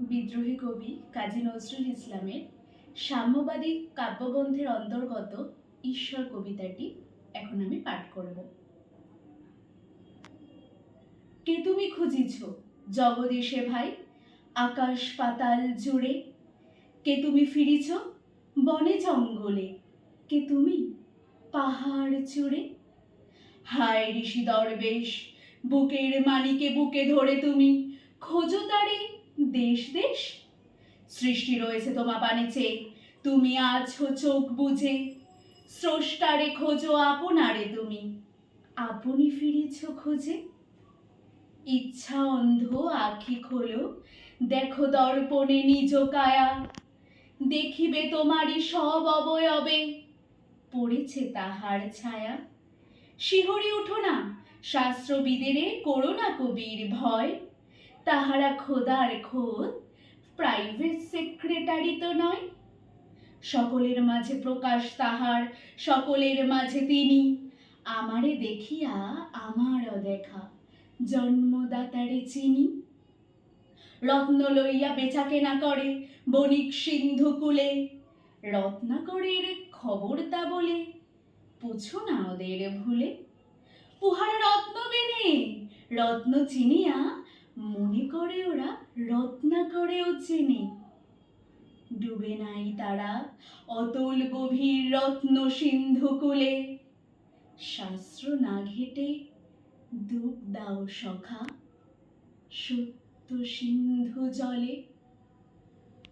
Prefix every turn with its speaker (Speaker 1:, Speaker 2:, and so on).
Speaker 1: বিদ্রোহী কবি কাজী নজরুল ইসলামের সাম্যবাদী কাব্যগ্রন্থের অন্তর্গত ঈশ্বর কবিতাটি এখন আমি পাঠ করব। কে তুমি খুঁজিছ? জগদীশে ভাই, আকাশ পাতাল জুড়ে। কে তুমি ফিরিছ? বনে জঙ্গলে। কে তুমি? পাহাড় চূড়ে। হায় ঋষি দরবেশ, বুকের মানিকে বুকে ধরে তুমি। খোঁজো তারে দেশ দেশ, সৃষ্টি রয়েছে তোমা পানে চেয়ে তুমি আছো চোখ বুঝে স্রষ্টারে খোঁজো আপনারে তুমি। আপনি ফিরেছ খোঁজে? ইচ্ছা অন্ধ, আখি খোলো, দেখো দর্পণে নিজ কায়া। দেখিবে তোমারই সব অবয়বে, পড়েছে তাহার ছায়া। শিহরি উঠো না, শাস্ত্রবিদেরে করো না কবির ভয়। তাহারা খোদার খোদ প্রাইভেট সেক্রেটারি তো নয়। সকলের মাঝে প্রকাশ তাহার, সকলের মাঝে তিনি। আমারে দেখিয়া আমারও দেখা, জন্মদাতারে চিনি। রত্ন লইয়া বেচা কেনা করে বণিক সিন্ধু কুলে, রত্নাকরের খবর তা বলে, পুছো না ওদের ভুলে। উহারা রত্ন বেনে, রত্ন চিনিয়া মনে করে ওরা, রত্না করেও চেনে। ডুবে নাই তারা অতল গভীর রত্ন সিন্ধু কুলে। শাস্ত্র না ঘেটে ডুব দাও সখা, সত্য সিন্ধু জলে।